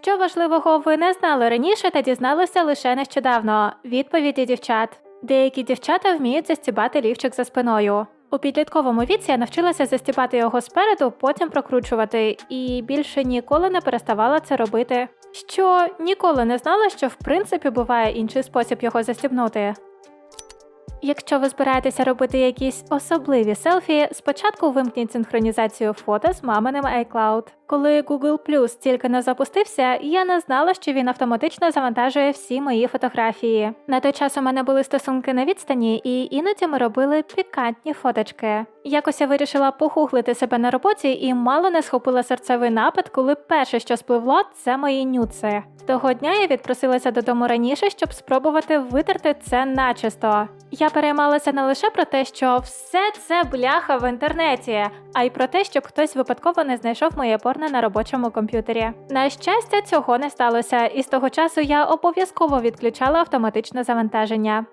Що важливого ви не знали раніше та дізналися лише нещодавно? Відповіді дівчат. Деякі дівчата вміють застібати лівчик за спиною. У підлітковому віці я навчилася застібати його спереду, потім прокручувати, і більше ніколи не переставала це робити. Що ніколи не знала, що в принципі буває інший спосіб його застібнути. Якщо ви збираєтеся робити якісь особливі селфі, спочатку вимкніть синхронізацію фото з маминим iCloud. Коли Google Plus тільки не запустився, я не знала, що він автоматично завантажує всі мої фотографії. На той час у мене були стосунки на відстані, і іноді ми робили пікантні фоточки. Якось я вирішила погуглити себе на роботі і мало не схопила серцевий напад, коли перше, що спливло, це мої нюци. Того дня я відпросилася додому раніше, щоб спробувати витерти це начисто. Я переймалася не лише про те, що все це бляха в інтернеті, а й про те, щоб хтось випадково не знайшов моє порно на робочому комп'ютері. На щастя, цього не сталося, і з того часу я обов'язково відключала автоматичне завантаження.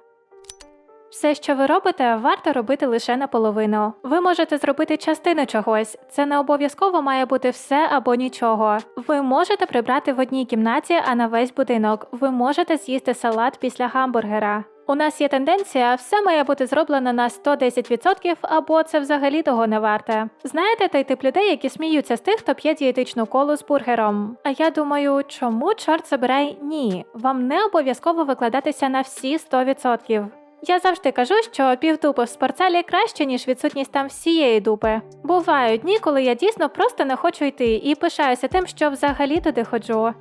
Все, що ви робите, варто робити лише наполовину. Ви можете зробити частину чогось. Це не обов'язково має бути все або нічого. Ви можете прибрати в одній кімнаті, а на весь будинок. Ви можете з'їсти салат після гамбургера. У нас є тенденція, все має бути зроблено на 110% або це взагалі того не варте. Знаєте той тип людей, які сміються з тих, хто п'є дієтичну колу з бургером. А я думаю, чому чорт забирай ні? Вам не обов'язково викладатися на всі 100%. Я завжди кажу, що півдупи в спортзалі краще, ніж відсутність там всієї дупи. Бувають дні, коли я дійсно просто не хочу йти і пишаюся тим, що взагалі туди ходжу.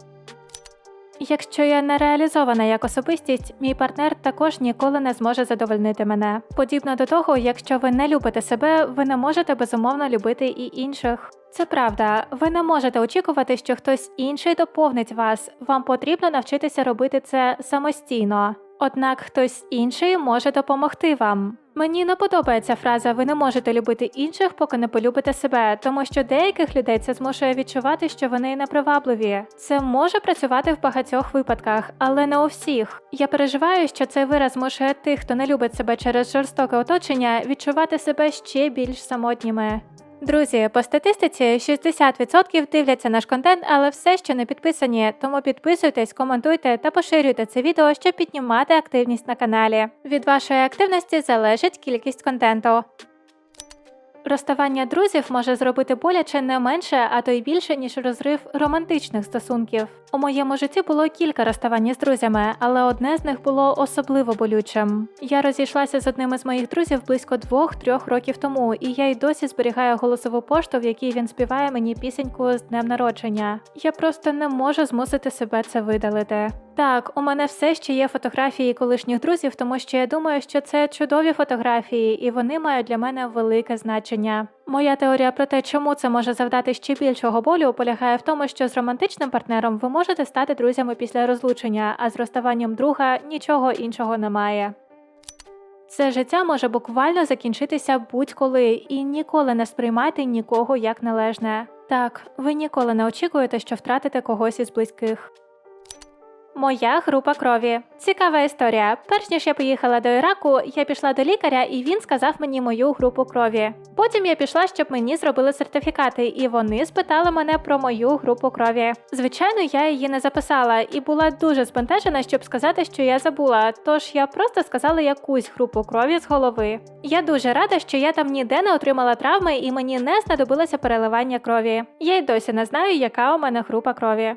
Якщо я не реалізована як особистість, мій партнер також ніколи не зможе задовольнити мене. Подібно до того, якщо ви не любите себе, ви не можете безумовно любити і інших. Це правда, ви не можете очікувати, що хтось інший доповнить вас. Вам потрібно навчитися робити це самостійно. Однак хтось інший може допомогти вам. Мені не подобається фраза Ви не можете любити інших, поки не полюбите себе, тому що деяких людей це змушує відчувати, що вони непривабливі. Це може працювати в багатьох випадках, але не у всіх. Я переживаю, що цей вираз змушує тих, хто не любить себе через жорстоке оточення, відчувати себе ще більш самотніми. Друзі, по статистиці 60% дивляться наш контент, але все ще не підписані. Тому підписуйтесь, коментуйте та поширюйте це відео, щоб піднімати активність на каналі. Від вашої активності залежить кількість контенту. Розставання друзів може зробити боляче не менше, а то й більше, ніж розрив романтичних стосунків. У моєму житті було кілька розставань з друзями, але одне з них було особливо болючим. Я розійшлася з одним із моїх друзів близько двох-трьох років тому, і я й досі зберігаю голосову пошту, в якій він співає мені пісеньку з днем народження. Я просто не можу змусити себе це видалити. Так, у мене все ще є фотографії колишніх друзів, тому що я думаю, що це чудові фотографії, і вони мають для мене велике значення. Моя теорія про те, чому це може завдати ще більшого болю, полягає в тому, що з романтичним партнером ви можете стати друзями після розлучення, а з розставанням друга нічого іншого немає. Це життя може буквально закінчитися будь-коли і ніколи не сприймайте нікого як належне. Так, ви ніколи не очікуєте, що втратите когось із близьких. Моя група крові. Цікава історія. Перш ніж я поїхала до Іраку, я пішла до лікаря, і він сказав мені мою групу крові. Потім я пішла, щоб мені зробили сертифікати, і вони спитали мене про мою групу крові. Звичайно, я її не записала і була дуже збентежена, щоб сказати, що я забула. Тож я просто сказала якусь групу крові з голови. Я дуже рада, що я там ніде не отримала травми і мені не знадобилося переливання крові. Я й досі не знаю, яка у мене група крові.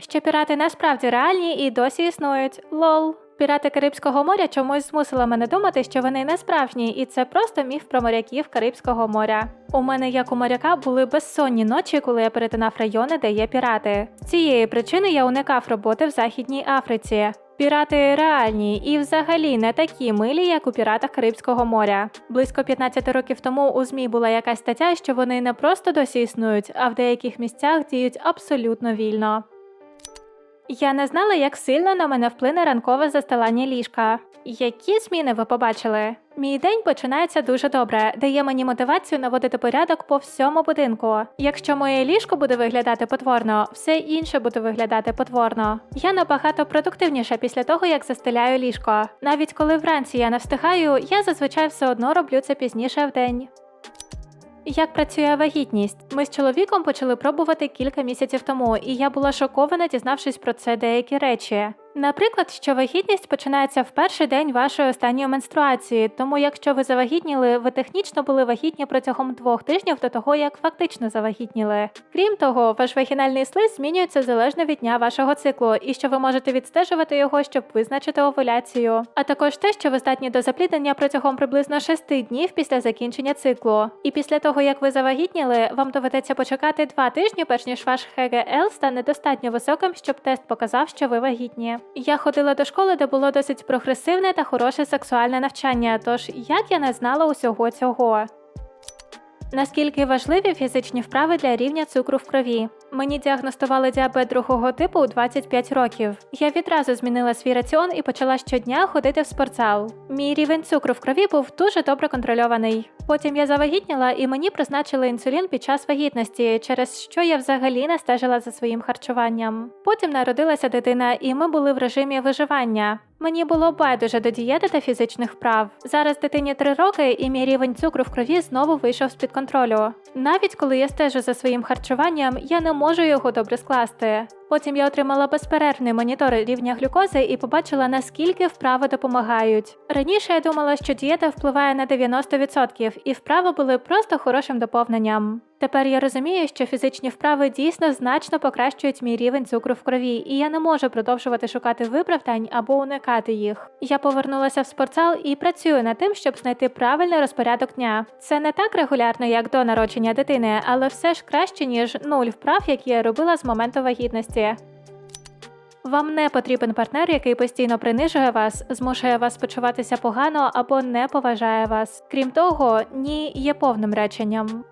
Що пірати насправді реальні і досі існують. Лол. Пірати Карибського моря чомусь змусили мене думати, що вони не справжні, і це просто міф про моряків Карибського моря. У мене, як у моряка, були безсонні ночі, коли я перетинав райони, де є пірати. Цієї причини я уникав роботи в Західній Африці. Пірати реальні і взагалі не такі милі, як у піратах Карибського моря. Близько 15 років тому у ЗМІ була якась стаття, що вони не просто досі існують, а в деяких місцях діють абсолютно вільно. Я не знала, як сильно на мене вплине ранкове застилання ліжка. Які зміни ви побачили? Мій день починається дуже добре, дає мені мотивацію наводити порядок по всьому будинку. Якщо моє ліжко буде виглядати потворно, все інше буде виглядати потворно. Я набагато продуктивніша після того, як застеляю ліжко. Навіть коли вранці я не встигаю, я зазвичай все одно роблю це пізніше в день. Як працює вагітність? Ми з чоловіком почали пробувати кілька місяців тому, і я була шокована, дізнавшись про це деякі речі. Наприклад, що вагітність починається в перший день вашої останньої менструації, тому якщо ви завагітніли, ви технічно були вагітні протягом двох тижнів до того, як фактично завагітніли. Крім того, ваш вагінальний слиз змінюється залежно від дня вашого циклу, і що ви можете відстежувати його, щоб визначити овуляцію, а також те, що ви здатні до запліднення протягом приблизно 6 днів після закінчення циклу. І після того, як ви завагітніли, вам доведеться почекати два тижні, перш ніж ваш ХГЛ стане достатньо високим, щоб тест показав, що ви вагітні. Я ходила до школи, де було досить прогресивне та хороше сексуальне навчання, тож як я не знала усього цього. Наскільки важливі фізичні вправи для рівня цукру в крові? Мені діагностували діабет другого типу у 25 років. Я відразу змінила свій раціон і почала щодня ходити в спортзал. Мій рівень цукру в крові був дуже добре контрольований. Потім я завагітніла і мені призначили інсулін під час вагітності, через що я взагалі не стежила за своїм харчуванням. Потім народилася дитина, і ми були в режимі виживання. Мені було байдуже до дієти та фізичних вправ. Зараз дитині 3 роки, і мій рівень цукру в крові знову вийшов з-під контролю. Навіть коли я стежу за своїм харчуванням, я не можу його добре скласти. Потім я отримала безперервний монітор рівня глюкози і побачила, наскільки вправи допомагають. Раніше я думала, що дієта впливає на 90%, і вправи були просто хорошим доповненням. Тепер я розумію, що фізичні вправи дійсно значно покращують мій рівень цукру в крові, і я не можу продовжувати шукати виправдань або уникати їх. Я повернулася в спортзал і працюю над тим, щоб знайти правильний розпорядок дня. Це не так регулярно, як до народження дитини, але все ж краще ніж нуль вправ, які я робила з моменту вагітності. Вам не потрібен партнер, який постійно принижує вас, змушує вас почуватися погано або не поважає вас. Крім того, ні є повним реченням.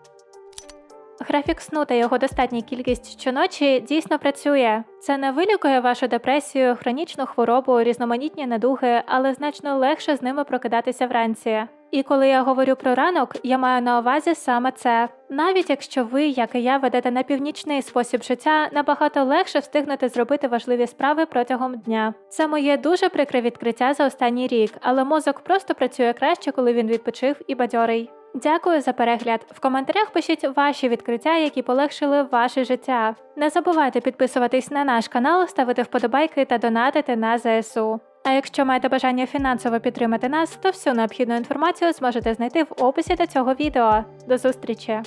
Графік сну та його достатня кількість щоночі дійсно працює. Це не вилікує вашу депресію, хронічну хворобу, різноманітні недуги, але значно легше з ними прокидатися вранці. І коли я говорю про ранок, я маю на увазі саме це. Навіть якщо ви, як і я, ведете на північний спосіб життя, набагато легше встигнете зробити важливі справи протягом дня. Це моє дуже прикре відкриття за останній рік, але мозок просто працює краще, коли він відпочив і бадьорий. Дякую за перегляд. В коментарях пишіть ваші відкриття, які полегшили ваше життя. Не забувайте підписуватись на наш канал, ставити вподобайки та донатити на ЗСУ. А якщо маєте бажання фінансово підтримати нас, то всю необхідну інформацію зможете знайти в описі до цього відео. До зустрічі!